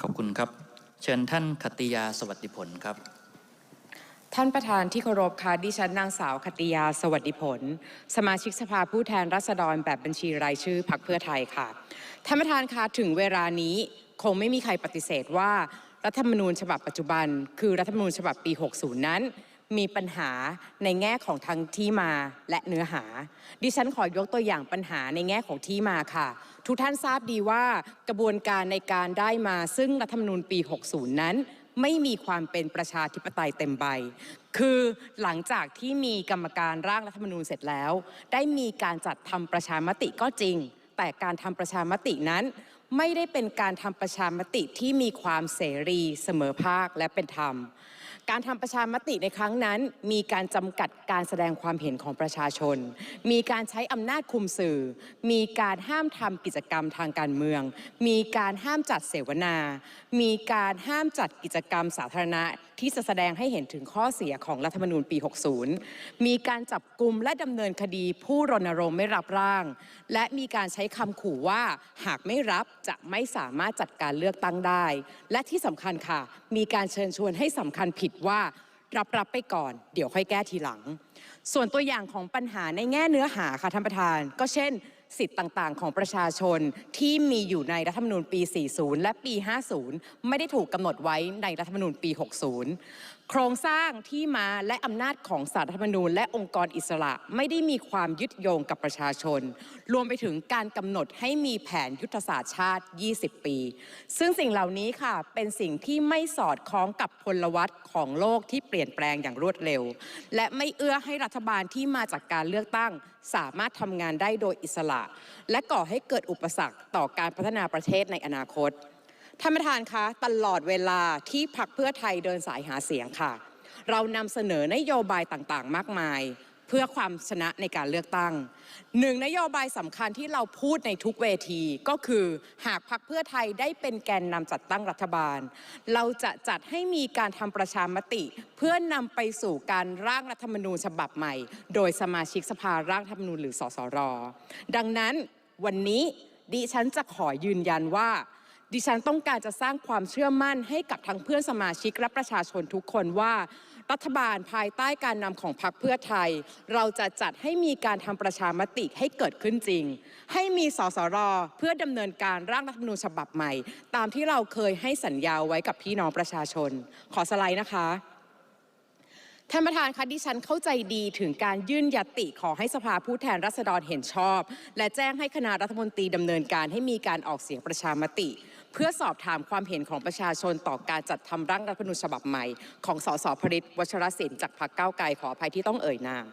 ขอบคุณครับ เชิญท่านคติยาสวัสดิผลครับ ท่านประธานที่เคารพค่ะดิฉันนางสาวคติยาสวัสดิผล สมาชิกสภาผู้แทนราษฎรแบบบัญชีรายชื่อพรรคเพื่อไทยค่ะ ท่านประธานคะถึงเวลานี้คงไม่มีใครปฏิเสธว่า รัฐธรรมนูญฉบับปัจจุบัน คือรัฐธรรมนูญฉบับปี 60 นั้น มีปัญหาในแง่ของทั้งที่มาและเนื้อหา ดิฉันขอยกตัวอย่างปัญหาในแง่ของที่มาค่ะ ทุกท่านทราบดีว่ากระบวนการในการได้มาซึ่งรัฐธรรมนูญปี 60 นั้น ไม่มีความเป็นประชาธิปไตยเต็มใบ คือหลังจากที่มีกรรมการร่างรัฐธรรมนูญเสร็จแล้ว ได้มีการจัดทำประชามติก็จริง แต่การทำประชามตินั้น ไม่ได้เป็นการทำประชามติที่มีความเสรีเสมอภาคและเป็นธรรม การทำประชามติในครั้งนั้น มีการจำกัดการแสดงความเห็นของประชาชน มีการใช้อำนาจคุมสื่อ มีการห้ามทำกิจกรรมทางการเมือง มีการห้ามจัดเสวนา มีการห้ามจัดกิจกรรมสาธารณะ ที่จะแสดงให้เห็นถึงข้อเสียของรัฐธรรมนูญปี 60 มีการจับกลุ่มและดำเนินคดีผู้รณรงค์ไม่รับร่าง และมีการใช้คำขู่ว่าหากไม่รับจะไม่สามารถจัดการเลือกตั้งได้ และที่สำคัญค่ะ มีการเชิญชวนให้สำคัญผิดว่ารับรับไปก่อน เดี๋ยวค่อยแก้ทีหลัง ส่วนตัวอย่างของปัญหาในแง่เนื้อหาค่ะท่านประธาน ก็เช่น สิทธิ์ต่างๆ ของประชาชนที่มีอยู่ในรัฐธรรมนูญปี 40 และปี 50 ไม่ได้ถูกกำหนดไว้ในรัฐธรรมนูญปี 60 โครงสร้างที่มาและอำนาจของสารธรรมนูญและองค์กรอิสระไม่ได้มีความยึดโยงกับประชาชน รวมไปถึงการกำหนดให้มีแผนยุทธศาสตร์ชาติ 20 ปี ซึ่งสิ่งเหล่านี้ค่ะเป็นสิ่งที่ไม่สอดคล้องกับพลวัตของโลกที่เปลี่ยนแปลงอย่างรวดเร็ว และไม่เอื้อให้รัฐบาลที่มาจากการเลือกตั้ง สามารถทำงานได้โดยอิสระ และก่อให้เกิดอุปสรรคต่อการพัฒนาประเทศในอนาคต ท่านประธานคะตลอดเวลาที่พักเพื่อไทยเดินสายหาเสียงค่ะ เรานำเสนอนโยบายต่างๆ มากมาย เพื่อความชนะในการเลือกตั้งหนึ่งนโยบายสำคัญที่เราพูดในทุกเวทีก็คือ หากพักเพื่อไทยได้เป็นแกนนำจัดตั้งรัฐบาล เราจะจัดให้มีการทำประชามติ เพื่อนำไปสู่การร่างรัฐธรรมนูญฉบับใหม่ โดยสมาชิกสภาร่างธรรมนูญหรือสสร ดังนั้นวันนี้ดิฉันจะขอยืนยันว่า ดิฉันต้องการจะสร้างความเชื่อมั่นให้กับทั้งเพื่อนสมาชิกและประชาชนทุกคนว่า รัฐบาลภายใต้การนำของพรรคเพื่อไทย เราจะจัดให้มีการทำประชามติให้เกิดขึ้นจริง ให้มีสสรเพื่อดำเนินการร่างรัฐธรรมนูญฉบับใหม่ ตามที่เราเคยให้สัญญาไว้กับพี่น้องประชาชน ขอสไลด์นะคะ ท่านประธานคะดิฉันเข้าใจดีถึงการยื่นยติขอให้สภาผู้แทนราษฎรเห็นชอบ และแจ้งให้คณะรัฐมนตรีดำเนินการให้มีการออกเสียงประชามติ เพื่อสอบถามความเห็นของประชาชนต่อการจัดทำร่างรัฐธรรมนูญฉบับใหม่ ของสสพริตวัชรศิลป์จากพรรคก้าวไกลขออภัยที่ต้องเอ่ยนาม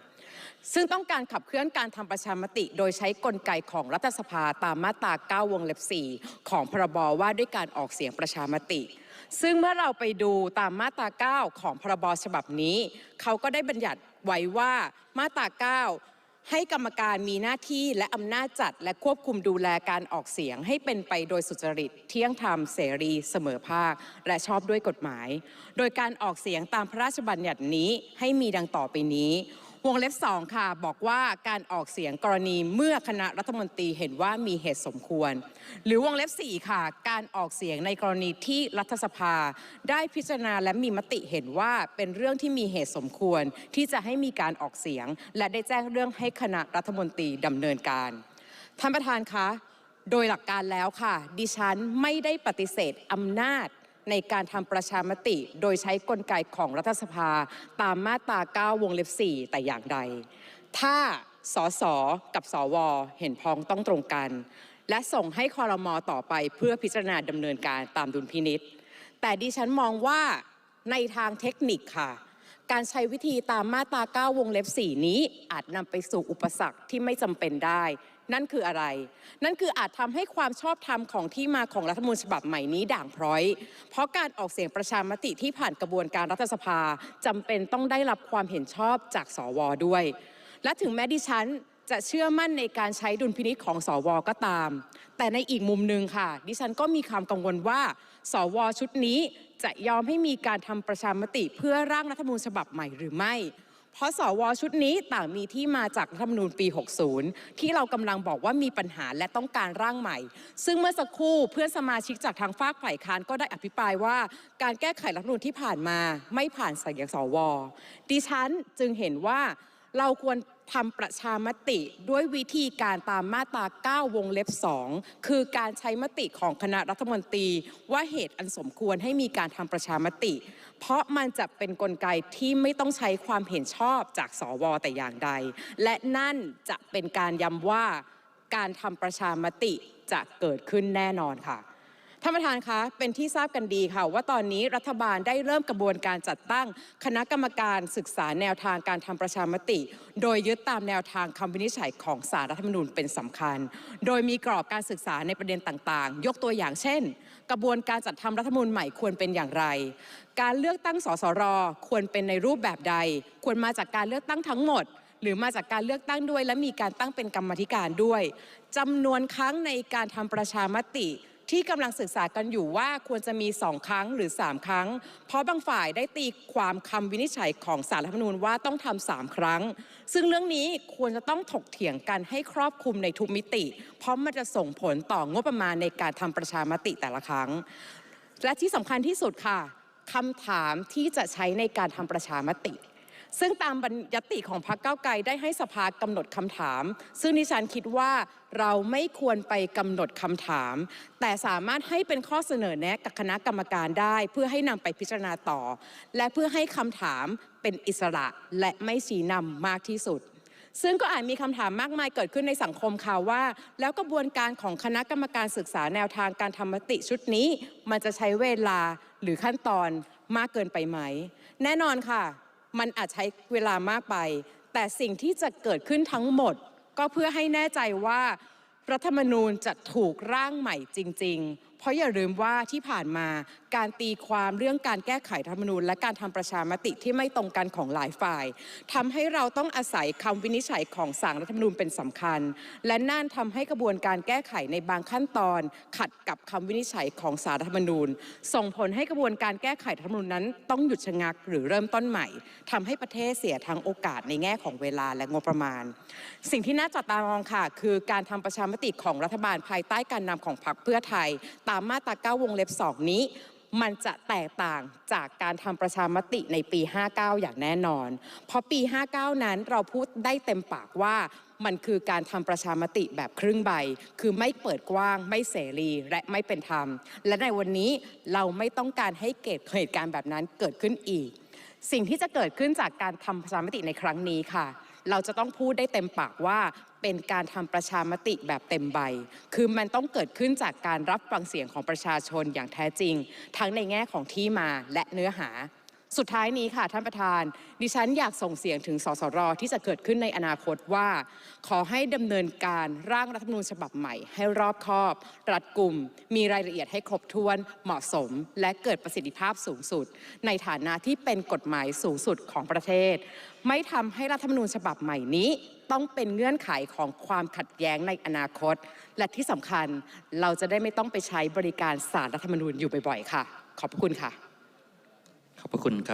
ซึ่งต้องการขับเคลื่อนการทำประชามติ โดยใช้กลไกของรัฐสภาตามมาตรา 9 วงเล็บ 4 ของพรบว่าด้วยการออกเสียงประชามติ ซึ่งเมื่อเราไปดูตามมาตรา 9 ของพรบฉบับนี้ เขาก็ได้บัญญัติไว้ว่ามาตรา 9ให้กรรมการมีหน้าที่และอำนาจจัด และควบคุมดูแลการออกเสียงให้เป็นไปโดยสุจริต เที่ยงธรรมเสรีเสมอภาค และชอบด้วยกฎหมาย โดยการออกเสียงตามพระราชบัญญัตินี้ให้มีดังต่อไปนี้ วงเล็บ 2 ค่ะ บอกว่าการออกเสียงกรณีเมื่อคณะรัฐมนตรีเห็นว่ามีเหตุสมควร หรือวงเล็บ 4 ค่ะ การออกเสียงในกรณีที่รัฐสภา ได้พิจารณาและมีมติเห็นว่าเป็นเรื่องที่มีเหตุสมควร ที่จะให้มีการออกเสียง และได้แจ้งเรื่องให้คณะรัฐมนตรีดำเนินการท่านประธานคะโดยหลักการแล้วค่ะ ดิฉันไม่ได้ปฏิเสธอำนาจ ในการทำประชามติ โดยใช้กลไกของรัฐสภาตามมาตรา 9 วงเล็บ 4 แต่อย่างใด ถ้าสสกับสว เห็นพ้องต้องตรงกัน และส่งให้คอรมอต่อไปเพื่อพิจารณาดำเนินการตามดุลพินิษแต่ดิฉันมองว่าในทางเทคนิคค่ะ การใช้วิธีตามมาตรา 9 วงเล็บ 4 นี้อาจนำไปสู่อุปสรรคที่ไม่จำเป็นได้ นั่นคืออะไร นั่นคืออาจทำให้ความชอบธรรมของที่มาของรัฐมนูญฉบับใหม่นี้ด่างพร้อย เพราะการออกเสียงประชามติที่ผ่านกระบวนการรัฐสภาจำเป็นต้องได้รับความเห็นชอบจากสวด้วย และถึงแม้ดิฉันจะเชื่อมั่นในการใช้ดุลพินิษของสวก็ตาม แต่ในอีกมุมหนึ่งค่ะ ดิฉันก็มีความกังวลว่า สวชุดนี้จะยอมให้มีการทำประชามติเพื่อร่างรัฐมนูญฉบับใหม่หรือไม่ เพราะสวชุดนี้ต่างมีที่มาจากรัฐธรรมนูญปี 60 ที่เรากำลังบอกว่ามีปัญหาและต้องการร่างใหม่ ซึ่งเมื่อสักครู่เพื่อนสมาชิกจากทางฝากฝ่ายค้านก็ได้อภิปรายว่า การแก้ไขรัฐธรรมนูญที่ผ่านมาไม่ผ่านเสียงสวดิฉันจึงเห็นว่าเราควร ทำประชามติด้วยวิธีการตามมาตรา 9 วงเล็บ 2 คือการใช้มติของคณะรัฐมนตรี ว่าเหตุอันสมควรให้มีการทำประชามติ เพราะมันจะเป็นนกลไกที่ไม่ต้องใช้ความเห็นชอบจากสวแต่อย่างใด และนั่นจะเป็นการย้ำว่าการทำประชามติจะเกิดขึ้นแน่นอนค่ะ ท่านประธานคะเป็นที่ทราบกันดีค่ะ ว่าตอนนี้รัฐบาลได้เริ่มกระบวนการจัดตั้ง คณะกรรมการศึกษาแนวทางการทำประชามติ โดยยึดตามแนวทางคำวินิจฉัยของสารรัฐธรรมนูญเป็นสำคัญ โดยมีกรอบการศึกษาในประเด็นต่างๆ ยกตัวอย่างเช่น กระบวนการจัดทำรัฐธรรมนูญใหม่ควรเป็นอย่างไร การเลือกตั้งสสรควรเป็นในรูปแบบใด ควรมาจากการเลือกตั้งทั้งหมดหรือมาจากการเลือกตั้งด้วย และมีการตั้งเป็นกรรมธิการด้วยจำนวนครั้งในการทำประชามติ ที่กำลังศึกษากันอยู่ว่าควรจะมีสองครั้งหรือ 3 ครั้ง เพราะบางฝ่ายได้ตีความคำวินิจฉัยของสารรัฐธรรมนูญว่าต้องทำสามครั้ง ซึ่งเรื่องนี้ควรจะต้องถกเถียงกันให้ครอบคลุมในทุกมิติ เพราะมันจะส่งผลต่องบประมาณในการทำประชามติแต่ละครั้ง และที่สำคัญที่สุดค่ะคำถามที่จะใช้ในการทำประชามติ ซึ่งตามบัญญัติของพรรคเก้าไกลได้ให้สภากำหนดคำถาม ซึ่งดิฉันคิดว่าเราไม่ควรไปกำหนดคำถาม แต่สามารถให้เป็นข้อเสนอแนะกับคณะกรรมการได้ เพื่อให้นำไปพิจารณาต่อ และเพื่อให้คำถามเป็นอิสระและไม่ชี้นำมากที่สุดซึ่งก็อาจมีคำถามมากมายเกิดขึ้นในสังคมค่ะว่า แล้วกระบวนการของคณะกรรมการศึกษาแนวทางการทำมติชุดนี้ มันจะใช้เวลาหรือขั้นตอนมากเกินไปไหม แน่นอนค่ะ มันอาจใช้เวลามากไป แต่สิ่งที่จะเกิดขึ้นทั้งหมด ก็เพื่อให้แน่ใจว่า รัฐธรรมนูญจะถูกร่างใหม่จริง ๆ เพราะอย่าลืมว่าที่ผ่านมาการตีความเรื่องการแก้ไขรัฐธรรมนูญ และการทำประชามติที่ไม่ตรงกันของหลายฝ่ายทำให้เราต้องอาศัยคำวินิจฉัยของศาลรัฐธรรมนูญเป็นสำคัญ และนั่นทำให้กระบวนการแก้ไขในบางขั้นตอน ขัดกับคำวินิจฉัยของศาลรัฐธรรมนูญ ส่งผลให้กระบวนการแก้ไขรัฐธรรมนูญนั้น ต้องหยุดชะงักหรือเริ่มต้นใหม่ทำให้ประเทศเสียทั้งโอกาสในแง่ของเวลาและงบประมาณ สิ่งที่น่าจับตามองค่ะ คือการทำประชามติของรัฐบาลภายใต้การนำของพรรคเพื่อไทยตามมาตรา9วงเล็บ 2 นี้ มันจะแตกต่างจากการทำประชามติในปี 59 อย่างแน่นอน เพราะปี 59 นั้นเราพูดได้เต็มปากว่ามันคือการทำประชามติแบบครึ่งใบ คือไม่เปิดกว้าง ไม่เสรี และไม่เป็นธรรม และในวันนี้เราไม่ต้องการให้เกิดเหตุการณ์แบบนั้นเกิดขึ้นอีก สิ่งที่จะเกิดขึ้นจากการทำประชามติในครั้งนี้ค่ะ เราจะต้องพูดได้เต็มปากว่าเป็นการทำประชามติแบบเต็มใบ คือมันต้องเกิดขึ้นจากการรับฟังเสียงของประชาชนอย่างแท้จริง ทั้งในแง่ของที่มาและเนื้อหา สุดท้ายนี้ค่ะท่านประธาน ดิฉันอยากส่งเสียงถึงสสรที่จะเกิดขึ้นในอนาคตว่า ขอให้ดำเนินการร่างรัฐธรรมนูญฉบับใหม่ ให้รอบคอบ รัดกุม มีรายละเอียดให้ครบถ้วนเหมาะสม และเกิดประสิทธิภาพสูงสุด ในฐานะที่เป็นกฎหมายสูงสุดของประเทศ ไม่ทำให้รัฐธรรมนูญฉบับใหม่นี้ ต้องเป็นเงื่อนไขของความขัดแย้งในอนาคต และที่สำคัญเราจะได้ไม่ต้องไปใช้บริการสารรัฐธรรมนูญอยู่บ่อยๆค่ะ ขอบคุณค่ะ ขอบพระคุณครับ